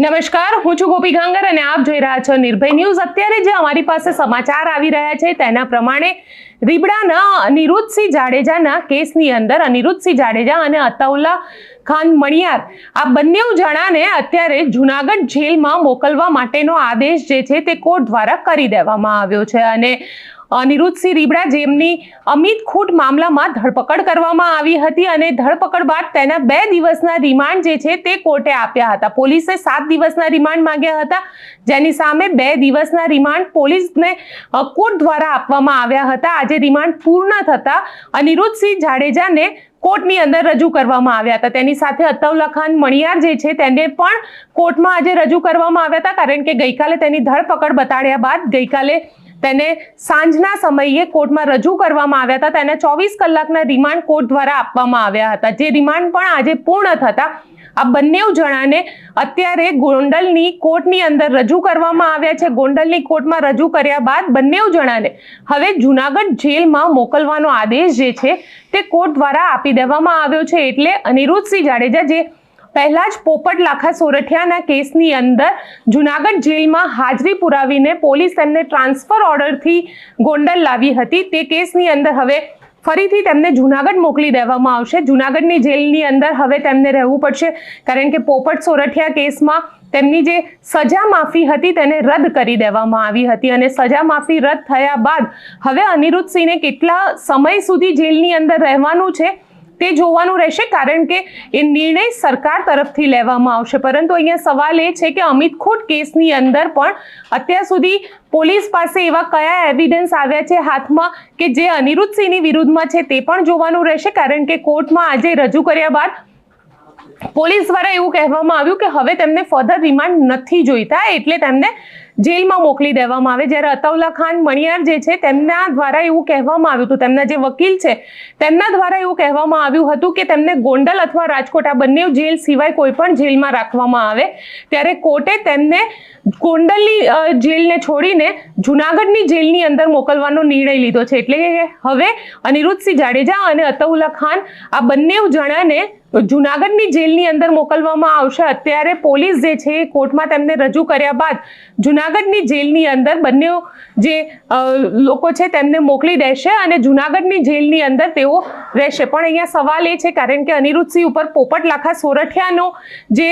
નમસ્કાર, હું છું ગોપી ગાંગર અને આપ જોઈ રહ્યા છો નિર્ભય ન્યૂઝ. અત્યારે જે અમારી પાસે સમાચાર આવી રહ્યા છે, તેના પ્રમાણે રીબડાના અનિરુદ્ધસિંહ જાડેજાના કેસની અંદર અનિરુદ્ધસિંહ જાડેજા અને અતાઉલ્લા ખાન મણિયાર, આ બંને જણાને અત્યારે જુનાગઢ જેલમાં મોકલવા માટેનો આદેશ જે છે તે કોર્ટ દ્વારા કરી દેવામાં આવ્યો છે. અને અનિરુદ્ધસિંહ રીબડા જેમની અમિત ખૂટ મામલામાં ધરપકડ કરવામાં આવી હતી અને ધરપકડ બાદ તેના બે દિવસના રિમાન્ડ જે છે તે કોર્ટે આપ્યા હતા. પોલીસે સાત દિવસના રિમાન્ડ માંગ્યા હતા. જેની સામે બે દિવસના રિમાન્ડ પોલીસને કોર્ટ દ્વારા આપવામાં આવ્યા હતા. આજે રિમાન્ડ પૂર્ણ થતા અનિરુદ્ધસિંહ જાડેજાને કોર્ટની અંદર રજૂ કરવામાં આવ્યા હતા. તેની સાથે અતાઉલ્લા મણિયાર જે છે તેને પણ કોર્ટમાં આજે રજૂ કરવામાં આવ્યા હતા. કારણ કે ગઈકાલે તેની ધરપકડ બતાડ્યા બાદ ગઈકાલે તેને સાંજના સમયે કોર્ટમાં રજૂ કરવામાં આવ્યા હતા. તેને ચોવીસ કલાકના રિમાન્ડ કોર્ટ દ્વારા આપવામાં આવ્યા હતા. જે રિમાન્ડ પણ આજે પૂર્ણ થતા આ બંને જણાને અત્યારે ગોંડલની કોર્ટની અંદર રજૂ કરવામાં આવ્યા છે. ગોંડલની કોર્ટમાં રજૂ કર્યા બાદ બંને જણાને હવે જુનાગઢ જેલમાં મોકલવાનો આદેશ જે છે તે કોર્ટ દ્વારા આપી દેવામાં આવ્યો છે. એટલે અનિરુદ્ધસિંહ જાડેજા, જે પહેલા જ પોપટ લાખા સોરઠિયાના કેસની અંદર જુનાગઢ જેલમાં હાજરી પુરાવીને પોલીસ તેમને ટ્રાન્સફર ઓર્ડરથી ગોંડલ લાવી હતી. તે કેસની અંદર હવે ફરીથી તેમને જુનાગઢ મોકલી દેવામાં આવશે. જુનાગઢની જેલની અંદર હવે તેમને રહેવું પડશે, કારણ કે પોપટ સોરઠિયા કેસમાં તેમની જે સજા માફી હતી તેને રદ કરી દેવામાં આવી હતી અને સજા માફી રદ થયા બાદ હવે અનિરુદ્ધસિંહને કેટલા સમય સુધી જેલની અંદર રહેવાનું છે તે જોવાનું રહેશે કારણ કે એ નિર્ણય સરકાર તરફથી લેવામાં આવશે. પરંતુ અહીંયા સવાલ એ છે કે અમિત ખોટ કેસની અંદર પણ અત્યાર સુધી પોલીસ પાસે એવા કયા એવિડન્સ આવ્યા છે હાથમાં કે જે અનિરુદ્ધસિંહની વિરુદ્ધમાં છે તે પણ જોવાનું રહેશે. કારણ કે કોર્ટમાં આજે રજૂ કર્યા બાદ પોલીસ દ્વારા એવું કહેવામાં આવ્યું કે હવે તેમને ફર્ધર રિમાન્ડ નથી જોઈતા, એટલે તેમને જેલમાં મોકલી દેવામાં આવે. જ્યારે અતાઉલ્લા ખાન મણિયાર જે છે, તેમના દ્વારા એવું કહેવામાં આવ્યું હતું. તેમના જે વકીલ છે, તેમના દ્વારા એવું કહેવામાં આવ્યું હતું કે તેમને ગોંડલ અથવા રાજકોટ આ બંને જેલ સિવાય કોઈ પણ જેલમાં રાખવામાં આવે. ત્યારે કોર્ટે તેમને ગોંડલની જેલને છોડીને જુનાગઢની જેલની અંદર મોકલવાનો નિર્ણય લીધો છે. એટલે હવે અનિરુદ્ધસિંહ જાડેજા અને અતાઉલ્લા ખાન આ બંને જણાને જુનાગઢની જેલની અંદર મોકલવામાં આવશે. અત્યારે પોલીસ જે છે, એ કોર્ટમાં તેમને રજૂ કર્યા બાદ જુનાગઢની જેલની અંદર બંને જે લોકો છે, તેમને મોકલી દેશે અને જુનાગઢની જેલની અંદર તેઓ રહેશે. પણ અહીંયા સવાલ એ છે, કારણ કે અનિરુદ્ધસિંહ ઉપર પોપટ લાખા સોરઠિયાનો જે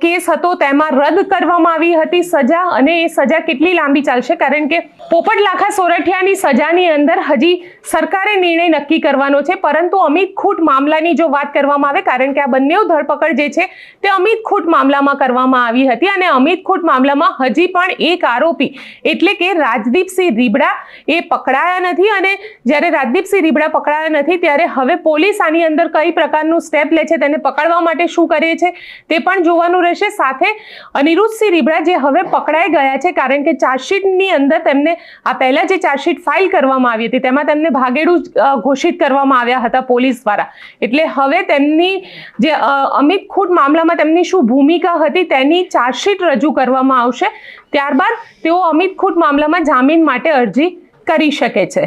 કેસ હતો તેમાં રદ કરવામાં આવી હતી સજા અને એ સજા કેટલી લાંબી ચાલશે? કારણ કે પોપટ લાખા સોરઠિયાની સજાની અંદર હજી સરકારે નિર્ણય નક્કી કરવાનો છે. પરંતુ અમિત ખૂટ મામલાની જો વાત કરવામાં આવે, કારણ કે આ બંને ધરપકડ જે છે, તે અમિત ખૂટ મામલામાં કરવામાં આવી હતી અને અમિત ખૂટ મામલામાં હજી પણ એક આરોપી, એટલે કે રાજદીપસિંહ રીબડા, એ પકડાયા નથી અને જ્યારે રાજદીપસિંહ રીબડા પકડાયા નથી, ત્યારે હવે પોલીસ આની અંદર કઈ પ્રકારનું સ્ટેપ લે છે, તેને પકડવા માટે શું કરે છે, તે પણ જોવાનું રહેશે. સાથે અનિરુદ્ધસિંહ રીબડા જે હવે પકડાઈ ગયા છે, કારણ કે ચાર્જશીટની અંદર તેમને, આ પહેલાં જે ચાર્જશીટ ફાઇલ કરવામાં આવી હતી, તેમાં તેમને ભાગેડું ઘોષિત કરવામાં આવ્યા હતા પોલીસ દ્વારા. એટલે હવે તેમની જે અમિત ખૂટ મામલામાં તેમની શું ભૂમિકા હતી તેની ચાર્જશીટ રજૂ કરવામાં આવશે. ત્યારબાદ તેઓ અમિત ખૂટ મામલામાં જામીન માટે અરજી કરી શકે છે.